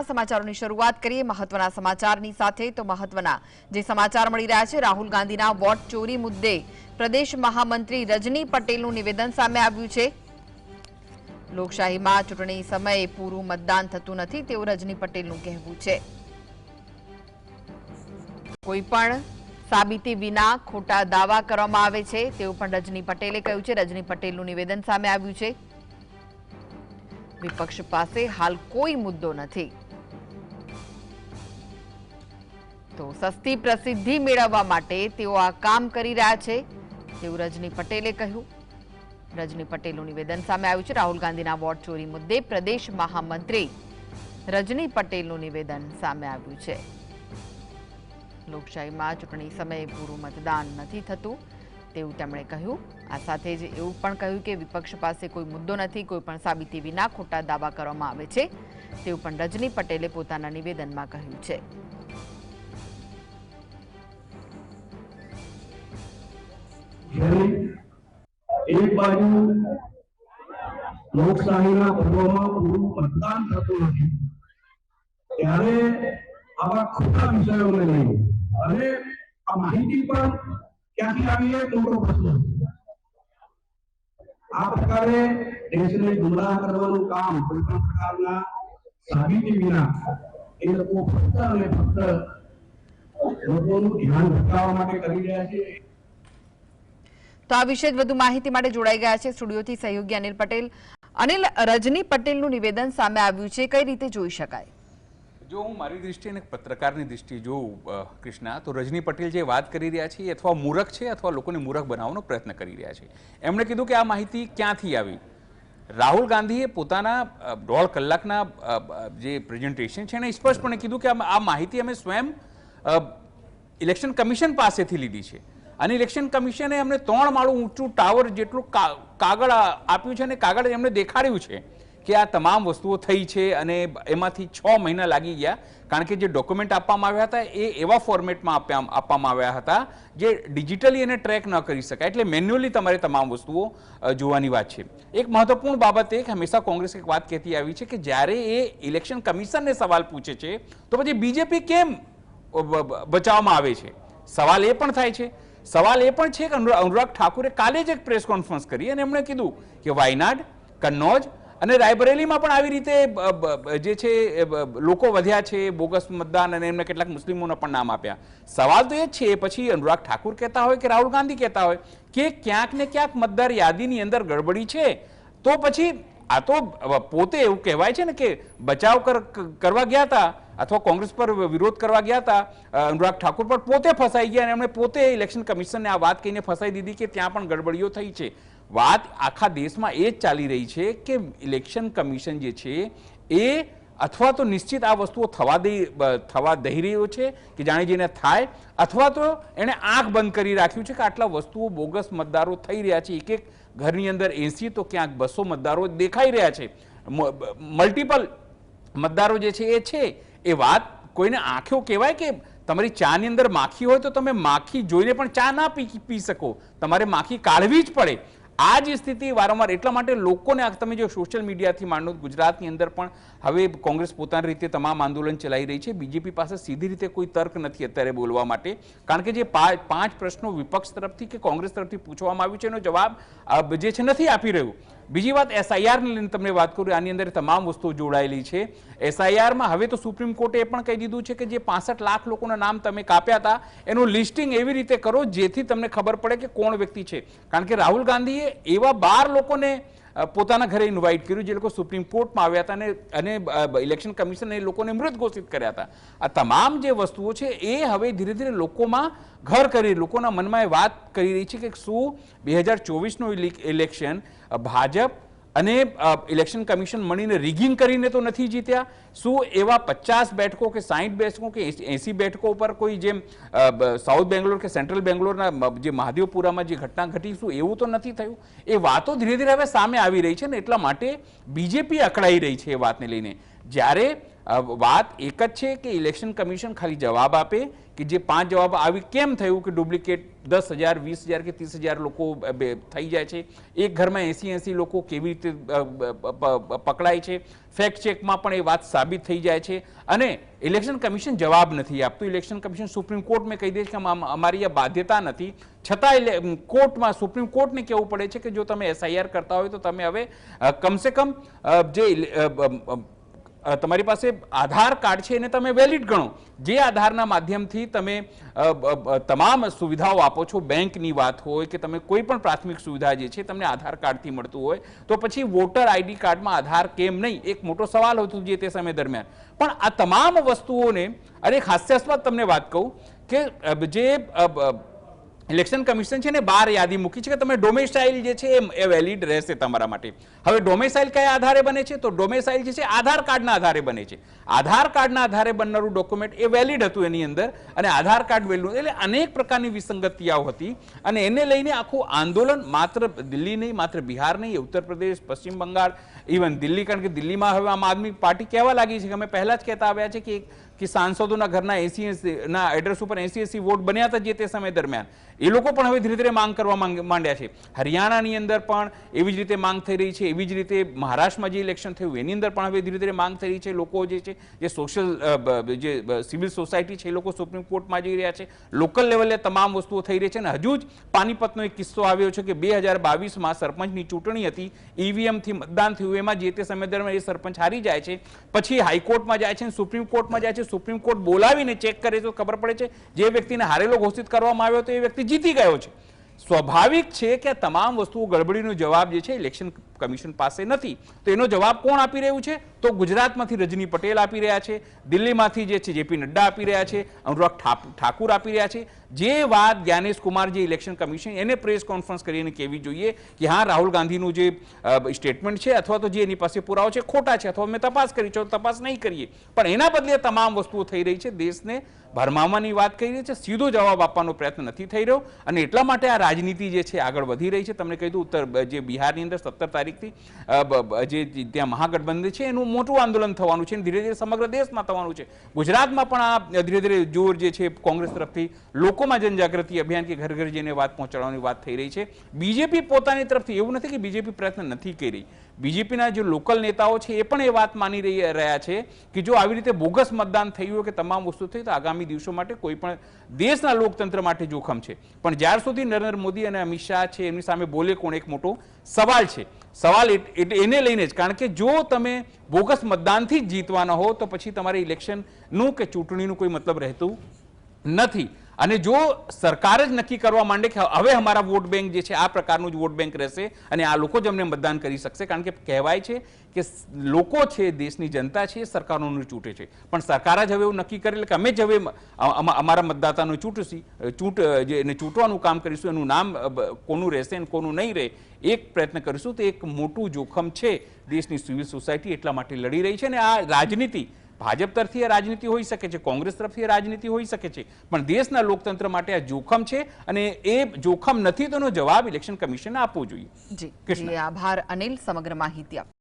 સમાચારોની શરૂઆત કરીએ મહત્વના સમાચારની સાથે. તો મહત્વના જે સમાચાર મળી રહ્યા છે, રાહુલ ગાંધીના વોટ ચોરી મુદ્દે પ્રદેશ મહામંત્રી રજની પટેલનું નિવેદન સામે આવ્યું છે. લોકશાહીમાં ચૂંટણી સમયે પૂરું મતદાન થતું નથી તેવું રજની પટેલનું કહેવું છે. કોઈ પણ સાબિતી વિના ખોટા દાવા કરવામાં આવે છે તેવું પણ રજની પટેલે કહ્યું છે. રજની પટેલનું નિવેદન સામે આવ્યું છે. વિપક્ષ પાસે હાલ કોઈ મુદ્દો નથી. તો સસ્તી પ્રસિદ્ધિ મેળવવા માટે તેઓ આ કામ કરી રહ્યા છે, તેવું રજની પટેલે કહ્યું. રજની પટેલનું નિવેદન સામે આવ્યું છે. રાહુલ ગાંધીના વોટ ચોરી મુદ્દે પ્રદેશ મહામંત્રી રજની પટેલનું નિવેદન સામે આવ્યું છે. લોકશાહીમાં ચૂંટણી સમયે પૂરું મતદાન નથી થતું, તેવું તેમણે કહ્યું. આ સાથે જ એવું પણ કહ્યું કે વિપક્ષ પાસે કોઈ મુદ્દો નથી, કોઈ પણ સાબિતી વિના ખોટા દાવા કરવામાં આવે છે, તેવું પણ રજની પટેલે પોતાના નિવેદનમાં કહ્યું છે. જ્યારે એક બાજુ લોકશાહીના પર્વમાં પૂરું મતદાન થતું નથી ત્યારે આવા ખોટા વિષયોને લઈને અને આ માહિતી પણ ક્યાંથી આવી એ મોટો પ્રશ્ન છે. આ પ્રકારે દેશને ગુમરાહ કરવાનું કામ કોઈ પણ પ્રકારના સાબિતી વિના એ લોકો ફક્ત અને ફક્ત લોકોનું ધ્યાન ભટકાવવા માટે કરી રહ્યા છે તો આ વિશે જ વધુ માહિતી માટે જોડાઈ ગયા છે સ્ટુડિયોથી સહયોગી અનિલ પટેલ. અનિલ, રજની પટેલનું નિવેદન સામે આવ્યું છે. કઈ રીતે જોઈ શકાય? જો હું મારી દૃષ્ટિએ અને પત્રકારની દૃષ્ટિએ જોઉં કૃષ્ણા, તો રજની પટેલ જે વાત કરી રહ્યા છે અથવા મૂરખ છે અથવા લોકોને મૂરખ બનાવવાનો પ્રયત્ન કરી રહ્યા છે. એમણે કીધું કે આ માહિતી ક્યાંથી આવી? રાહુલ ગાંધીએ પોતાના દોઢ કલાકના જે પ્રેઝન્ટેશન છે એને સ્પષ્ટપણે કીધું કે આ માહિતી અમે સ્વયં ઇલેક્શન કમિશન પાસેથી લીધી છે. અને ઇલેક્શન કમિશને અમને ત્રણ માળું ઊંચું ટાવર જેટલું કાગળ આપ્યું છે અને કાગળ એમને દેખાડ્યું છે કે આ તમામ વસ્તુઓ થઈ છે અને એમાંથી છ મહિના લાગી ગયા. કારણ કે જે ડોક્યુમેન્ટ આપવામાં આવ્યા હતા એ એવા ફોર્મેટમાં આપ્યા, આપવામાં આવ્યા હતા જે ડિજિટલી એને ટ્રેક ન કરી શકાય. એટલે મેન્યુઅલી તમારે તમામ વસ્તુઓ જોવાની વાત છે. એક મહત્વપૂર્ણ બાબત એ હંમેશા કોંગ્રેસ એક વાત કહેતી આવી છે કે જ્યારે એ ઇલેક્શન કમિશનને સવાલ પૂછે છે તો પછી બીજેપી કેમ બચાવવામાં આવે છે? સવાલ એ પણ થાય છે સવાલ એ પણ છે કે અનુ- અનુરાગ ઠાકુરે કાલે જ એક પ્રેસ કોન્ફરન્સ કરી અને એમણે કીધું કે વાયનાડ, કન્નોજ અને રાયબરેલીમાં પણ આવી રીતે જે છે લોકો વધ્યા છે, બોગસ મતદાન અને એમને કેટલાક મુસ્લિમોના પણ નામ આપ્યા. સવાલ તો એ જ છે પછી અનુરાગ ઠાકુર કહેતા હોય કે રાહુલ ગાંધી કહેતા હોય કે ક્યાંક ને ક્યાંક મતદાર યાદીની અંદર ગડબડી છે, તો પછી આ તો પોતે એવું કહેવાય છે ને કે બચાવ કર- કરવા ગયા હતા અથવા કોંગ્રેસ પર વિરોધ કરવા ગયા હતા અનુરાગ ઠાકુર પર પોતે ફસાઈ ગયા અને એમણે પોતે ઇલેક્શન કમિશનને આ વાત કહીને ફસાઈ દીધી કે ત્યાં પણ ગડબડીઓ થઈ છે. વાત આખા દેશમાં એ જ ચાલી રહી છે કે ઇલેક્શન કમિશન જે છે એ અથવા તો નિશ્ચિત આ વસ્તુઓ થવા દઈ થવા દઈ રહ્યો છે કે જાણે જેને થાય, અથવા તો એણે આંખ બંધ કરી રાખ્યું છે કે આટલા વસ્તુઓ બોગસ મતદારો થઈ રહ્યા છે. એક એક ઘરની અંદર એસી તો ક્યાંક બસો મતદારો દેખાઈ રહ્યા છે. મલ્ટિપલ મતદારો જે છે એ છે. એ વાત કોઈને આંખો કહેવાય કે તમારી ચાની અંદર માખી હોય તો તમે માખી જોઈને પણ ચા ના પી પી શકો. તમારે માખી કાઢવી જ પડે. આ જ સ્થિતિ વારંવાર એટલા માટે લોકોને તમે જો સોશિયલ મીડિયાથી માંડો, ગુજરાતની અંદર પણ હવે કોંગ્રેસ પોતાની રીતે તમામ આંદોલન ચલાવી રહી છે. બીજેપી પાસે સીધી રીતે કોઈ તર્ક નથી અત્યારે બોલવા માટે. કારણ કે જે પાંચ પ્રશ્નો વિપક્ષ તરફથી કે કોંગ્રેસ તરફથી પૂછવામાં આવ્યું છે એનો જવાબ જે છે, નથી આપી રહ્યું. બીજી વાત એસઆઈઆરની લઈને તમને વાત કરું, આની અંદર તમામ વસ્તુઓ જોડાયેલી છે. એસઆઈઆરમાં હવે તો સુપ્રીમ કોર્ટે એ પણ કહી દીધું છે કે જે પાસઠ લાખ લોકોના નામ તમે કાપ્યા હતા, એનું લિસ્ટિંગ એવી રીતે કરો જેથી તમને ખબર પડે કે કોણ વ્યક્તિ છે. કારણ કે રાહુલ ગાંધીએ એવા બાર લોકોને પોતાના ઘરે ઇન્વાઇટ કર્યું જે લોકો સુપ્રીમ કોર્ટમાં આવ્યા હતા અને અને ઇલેક્શન કમિશને એ લોકોને મૃત ઘોષિત કર્યા હતા. આ તમામ જે વસ્તુઓ છે એ હવે ધીરે ધીરે લોકોમાં ઘર કરી, લોકોના મનમાં એ વાત કરી રહી છે કે શું બે હજાર ચોવીસનું ઇલેક્શન ભાજપ અને ઇલેક્શન કમિશન મળીને રિગિંગ કરીને તો નથી જીત્યા. શું એવા પચાસ બેઠકો કે સાહીઠ બેઠકો કે એસી બેઠકો પર કોઈ જેમ સાઉથ બેંગ્લોર કે સેન્ટ્રલ બેંગ્લોરના જે મહાદેવપુરામાં જે ઘટના ઘટી, શું એવું તો નથી થયું? એ વાતો ધીરે ધીરે હવે સામે આવી રહી છે ને એટલા માટે બીજેપી અકળાઈ રહી છે એ વાતને લઈને. જ્યારે વાત એક જ છે કે ઇલેક્શન કમિશન ખાલી જવાબ આપે કે જે પાંચ જવાબ આવી કેમ થયું કે ડુપ્લિકેટ દસ હજાર, વીસ હજાર કે ત્રીસ હજાર લોકો થઈ જાય છે? એક ઘરમાં એસી એસી લોકો કેવી રીતે પકડાય છે? ફેક્ટ ચેકમાં પણ એ વાત સાબિત થઈ જાય છે. અને ઇલેક્શન કમિશન જવાબ નથી આપતું. ઇલેક્શન કમિશન સુપ્રીમ કોર્ટમાં કહી દે છે કે અમારી આ બાધ્યતા નથી. છતાં કોર્ટમાં, સુપ્રીમ કોર્ટને કહેવું પડે છે કે જો તમે એસઆઈઆર કરતા હોય તો તમે હવે કમસે કમ જે તમારી પાસે આધાર કાર્ડ છે એને તમે વેલિડ ગણો. જે આધારના માધ્યમથી તમે તમામ સુવિધાઓ આપો છો, બેંકની વાત હોય કે તમે કોઈ પણ પ્રાથમિક સુવિધા જે છે તમને આધાર કાર્ડથી મળતું હોય, તો પછી વોટર આઈડી કાર્ડમાં આધાર કેમ નહીં? એક મોટો સવાલ હતો જે તે સમય દરમિયાન. પણ આ તમામ વસ્તુઓને, અને હાસ્યાસ્પદ તમને વાત કહું કે જે ઇલેક્શન કમિશન છે ને બાર યાદી મૂકી છે કે તમે ડોમેસાઇલ જે છે એ- વેલિડ રહેશે તમારા માટે. હવે ડોમેસાઇલ કયા આધારે બને છે? તો ડોમેસાઇલ જે છે આધાર કાર્ડના આધારે બને છે. આધાર કાર્ડના આધારે બનનારું ડોક્યુમેન્ટ એ વેલિડ હતું એની અંદર અને આધાર કાર્ડ વેલ્યુ એટલે અનેક પ્રકારની વિસંગતિયાઓ હતી અને એને લઈને આખું આંદોલન માત્ર દિલ્હી નહીં, માત્ર બિહાર નહીં, ઉત્તર પ્રદેશ, પશ્ચિમ બંગાળ ઇવન દિલ્હી, કારણ કે દિલ્હીમાં હવે આમ આદમી પાર્ટી કહેવા લાગી છે કે અમે પહેલા જ કહેતા આવ્યા છે કે કે સાંસદોના ઘરના એસી ના એડ્રેસ ઉપર એસી એસી વોટ બન્યા હતા જે તે સમય દરમિયાન. એ લોકો પણ હવે ધીરે ધીરે માંગ કરવા માંડ્યા છે. હરિયાણાની અંદર પણ એવી જ રીતે માંગ થઈ રહી છે, એવી જ રીતે મહારાષ્ટ્રમાં જે ઇલેક્શન થયું, એની અંદર પણ હવે ધીરે ધીરે માંગ થઈ રહી છે. લોકો જે છે, જે સોશિયલ જે સિવિલ સોસાયટી છે, એ લોકો સુપ્રીમ કોર્ટમાં જઈ રહ્યા છે. લોકલ લેવલે તમામ વસ્તુઓ થઈ રહી છે અને હજુ જ પાનીપતનો એક કિસ્સો આવ્યો છે કે બે હજાર બાવીસમાં સરપંચની ચૂંટણી હતી ઈવીએમથી મતદાન થયું, એમાં જે તે સમય દરમિયાન એ સરપંચ હારી જાય છે, પછી હાઈકોર્ટમાં જાય છે સુપ્રીમ કોર્ટમાં જાય છે. સુપ્રીમ કોર્ટ બોલાવીને ચેક કરે તો ખબર પડે છે, જે વ્યક્તિને હારેલો ઘોષિત કરવામાં આવ્યો તો એ વ્યક્તિ જીતી ગયો છે. સ્વાભાવિક છે કે આ તમામ વસ્તુઓ ગડબડીનો જવાબ જે છે ઇલેક્શન કમિશન પાસે નથી. તો એનો જવાબ કોણ આપી રહ્યું છે? તો ગુજરાતમાંથી રજની પટેલ આપી રહ્યા છે, દિલ્હીમાંથી જે છે જેપી નડ્ડા આપી રહ્યા છે, અનુરાગ ઠાકુર આપી રહ્યા છે. જે વાત જ્ઞાનેશ કુમાર જે ઇલેક્શન કમિશન એને પ્રેસ કોન્ફરન્સ કરીને કહેવી જોઈએ કે હા, રાહુલ ગાંધીનું જે સ્ટેટમેન્ટ છે અથવા તો જે એની પાસે પુરાવો છે, ખોટા છે અથવા અમે તપાસ કરી છો તપાસ નહીં કરીએ. પણ એના બદલે તમામ વસ્તુઓ થઈ રહી છે, દેશને ભરમાવાની વાત કરી રહી છે, સીધો જવાબ આપવાનો પ્રયત્ન નથી થઈ રહ્યો. અને એટલા માટે આ રાજનીતિ જે છે આગળ વધી રહી છે. તમને કહી દઉં, ઉત્તર, જે બિહારની અંદર સત્તર તારીખથી જે ત્યાં મહાગઠબંધન છે, એનું મોટું આંદોલન થવાનું છે ધીરે ધીરે સમગ્ર દેશમાં થવાનું છે. ગુજરાતમાં પણ આ ધીરે ધીરે જોર જે છે, કોંગ્રેસ તરફથી લોકોમાં જનજાગૃતિ અભિયાન કે ઘર ઘર જઈને વાત પહોંચાડવાની વાત થઈ રહી છે. બીજેપી પોતાની તરફથી એવું નથી કે બીજેપી પ્રયત્ન નથી કરી. રહી બીજેપીના જે લોકલ નેતાઓ છે એ પણ એ વાત માની રહી રહ્યા છે કે જો આવી રીતે બોગસ મતદાન થયું હોય કે તમામ વસ્તુ થઈ, તો આગામી દિવસો માટે કોઈ પણ દેશના લોકતંત્ર માટે જોખમ છે. પણ જ્યાર સુધી નરેન્દ્ર મોદી અને અમિત શાહ છે, એમની સામે બોલે કોણ? એક મોટો સવાલ છે. સવાલ એને લઈને જ. કારણ કે જો તમે બોગસ મતદાનથી જ જીતવાના હો, તો પછી તમારે ઇલેક્શનનું કે ચૂંટણીનું કોઈ મતલબ રહેતું નથી. અને જો સરકાર જ નક્કી કરવા માંડે કે હવે અમારા વોટ બેંક જે છે, આ પ્રકારનું જ વોટ બેંક રહેશે અને આ લોકો જ અમને મતદાન કરી શકશે, કારણ કે કહેવાય છે કે લોકો છે, દેશની જનતા છે એ સરકારોનું ચૂંટે છે. પણ સરકાર જ હવે એવું નક્કી કરેલ કે અમે જ હવે અમારા મતદાતાનું ચૂંટશી ચૂંટ જે એને ચૂંટવાનું કામ કરીશું, એનું નામ કોનું રહેશે અને કોનું નહીં રહે, એક પ્રયત્ન કરીશું તો એક મોટું જોખમ છે દેશની સિવિલ સોસાયટી એટલા માટે લડી રહી છે અને આ રાજનીતિ ભાજપ તરફથી રાજનીતિ હોઈ શકે છે કોંગ્રેસ તરફથી એ રાજનીતિ હોઈ શકે છે પણ દેશના લોકતંત્ર માટે આ જોખમ છે અને એ જોખમ નથી તેનો જવાબ ઇલેક્શન કમિશન આપવો જોઈએ જી કૃષ્ણ. આભાર અનિલ સમગ્ર માહિતી આપ